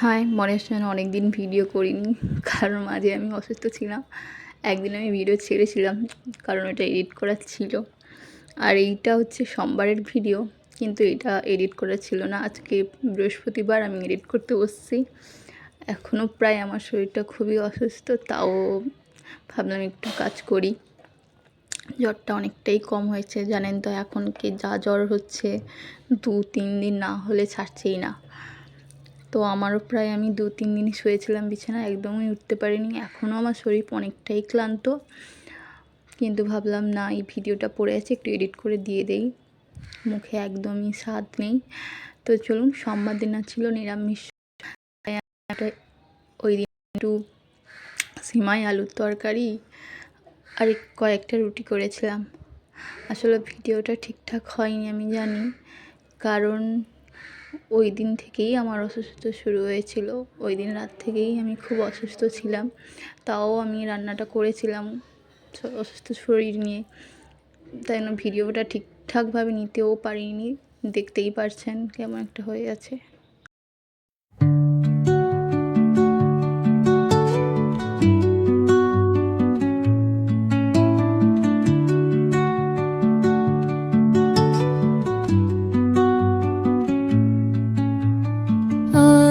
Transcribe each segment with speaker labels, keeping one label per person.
Speaker 1: High মনে হচ্ছে অনেক দিন ভিডিও করিনি, কারণ মাঝে আমি অসুস্থ ছিলাম। একদিন আমি ভিডিও ছেড়েছিলাম, কারণ এটা এডিট করা ছিল। আর এইটা হচ্ছে সোমবারের ভিডিও কিন্তু এটা এডিট করা ছিল না। আজকে বৃহস্পতিবার আমি এডিট করতে বসছি। এখনও প্রায় আমার শরীরটা খুবই অসুস্থ, তাও ভাবলাম একটু কাজ করি। জ্বরটা অনেকটাই কম হয়েছে, জানেন তো, এখন কি যা জ্বর হচ্ছে দু তিন দিন না হলে ছাড়ছেই না। তো আমারও প্রায় আমি দু তিন দিন শুয়েছিলাম বিছানা একদমই উঠতে পারিনি। এখনও আমার শরীর অনেকটাই ক্লান্ত। কিন্তু ভাবলাম, না, এই ভিডিওটা পড়ে আছে, একটু এডিট করে দিয়ে দেই। মুখে একদমই স্বাদ নেই। তো চলুন সোমবার দিন ছিল নিরামিষ। ওই দিন একটু সিমাই আলুর তরকারি আর কয়েকটা রুটি করেছিলাম। আসলে ভিডিওটা ঠিকঠাক হয়নি, আমি জানি। কারণ ওই দিন থেকেই আমার অসুস্থ শুরু হয়েছিল। ওই দিন রাত থেকেই আমি খুব অসুস্থ ছিলাম। তাও আমি রান্নাটা করেছিলাম অসুস্থ শরীর নিয়ে। তাই জন্য ভিডিওটা ঠিকঠাকভাবে নিতেও পারিনি। দেখতেই পারছেন কেমন একটা হয়ে আছে।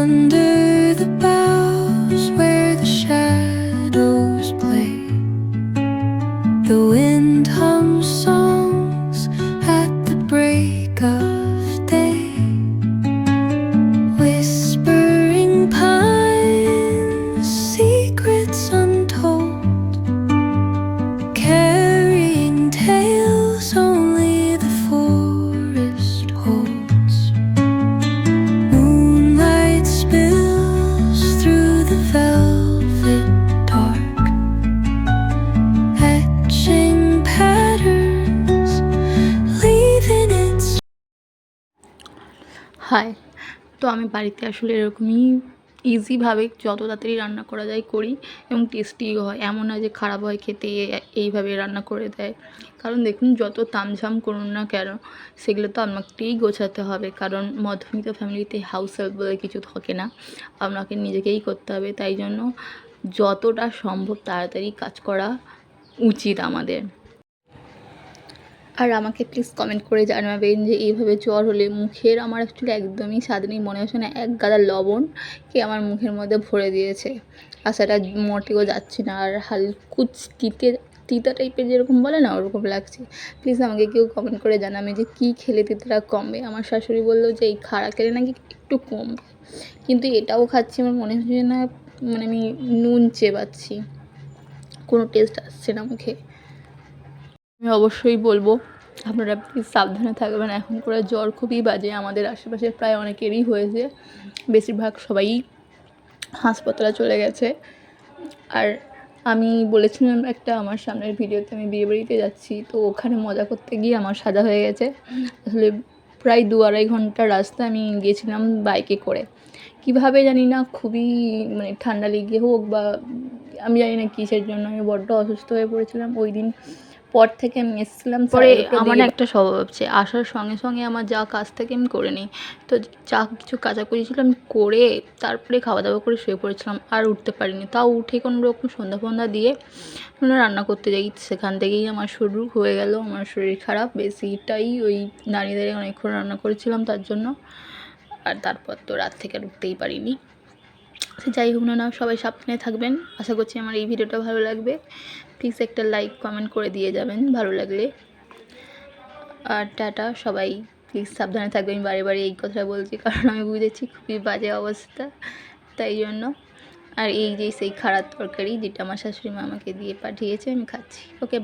Speaker 2: Under the boughs
Speaker 1: হাই তো আমি বাড়িতে আসলে এরকমই ইজিভাবে যত তাড়াতাড়ি রান্না করা যায় করি এবং টেস্টিও হয়। এমন না যে খারাপ হয় খেতে এইভাবে রান্না করে দেয়। কারণ দেখুন, যত তামঝাম করুন না কেন, সেগুলো তো আমাকেই গোছাতে হবে। কারণ মধ্যবিত্ত ফ্যামিলিতে হাউস হেল্প বলে কিছু থাকে না। আপনাকে নিজেকেই করতে হবে। তাই জন্য যতটা সম্ভব তাড়াতাড়ি কাজ করা উচিত আমাদের। আর আমাকে প্লিজ কমেন্ট করে জানাবেন যে এইভাবে জ্বর হলে মুখের আমার অ্যাকচুয়ালি একদমই স্বাদ নেই, মনে হচ্ছে না এক গাদা লবণ কি আমার মুখের মধ্যে ভরে দিয়েছে। আর সেটা মোটেও যাচ্ছে না আর হালকুচ তিতে, তিতা টাইপের যেরকম বলে না ওরকম লাগছে। প্লিজ আমাকে কেউ কমেন্ট করে জানাবে যে কী খেলে তিতাটা কমবে। আমার শাশুড়ি বলল যে এই খাড়া খেলে নাকি একটু কমবে। কিন্তু এটাও খাচ্ছি, আমার মনে হচ্ছে না মানে আমি নুন চেবাচ্ছি। কোনো টেস্ট আসছে না মুখে। আমি অবশ্যই বলব, আপনারা প্লিজ সাবধানে থাকবেন। এখন করে জ্বর খুবই বাজে, আমাদের আশেপাশে প্রায় অনেকেরই হয়েছে। বেশিরভাগ সবাই হাসপাতালে চলে গেছে। আর আমি বলেছিলাম একটা আমার সামনের ভিডিওতে, আমি বিয়ে বাড়িতে যাচ্ছি, তো ওখানে মজা করতে গিয়ে আমার সাজা হয়ে গেছে। আসলে প্রায় দু আড়াই ঘণ্টা রাস্তা আমি গিয়েছিলাম বাইকে করে। কীভাবে জানি না, খুবই মানে ঠান্ডা লেগে হোক বা আমি জানি না কিসের জন্য, আমি বড্ড অসুস্থ হয়ে পড়েছিলাম। ওই দিন পর থেকে আমি এসেছিলাম পরে আমার একটা স্বভাব আছে আসার সঙ্গে সঙ্গে আমার যা কাজ থেকে আমি করে নিই। তো যা কিছু কাচাকুচি ছিল আমি করে তারপরে খাওয়া দাওয়া করে শুয়ে পড়েছিলাম আর উঠতে পারিনি। তাও উঠে কোনো রকম সন্ধ্যা ফন্ধ্যা দিয়ে রান্না করতে যাই। সেখান থেকেই আমার শুরু হয়ে গেল আমার শরীর খারাপ বেশিটাই ওই দাঁড়িয়ে দাঁড়িয়ে অনেকক্ষণ রান্না করেছিলাম তার জন্য। আর তারপর তো রাত থেকে আর উঠতেই পারিনি। সে যাই হোক না সবাই সাবধানে থাকবেন। আশা করছি আমার এই ভিডিওটা ভালো লাগবে। প্লিজ একটা লাইক কমেন্ট করে দিয়ে যাবেন ভালো লাগলে। আর টাটা সবাই। প্লিজ সাবধানে থাকবেন বারে বারে এই কথা বলছি, কারণ আমি বুঝেছি খুবই বাজে অবস্থা, তাই জন্য। আর এই যে সেই খারাপ তরকারি যেটা আমার শাশুড়ি মা আমাকে দিয়ে পাঠিয়েছে, আমি খাচ্ছি। ওকে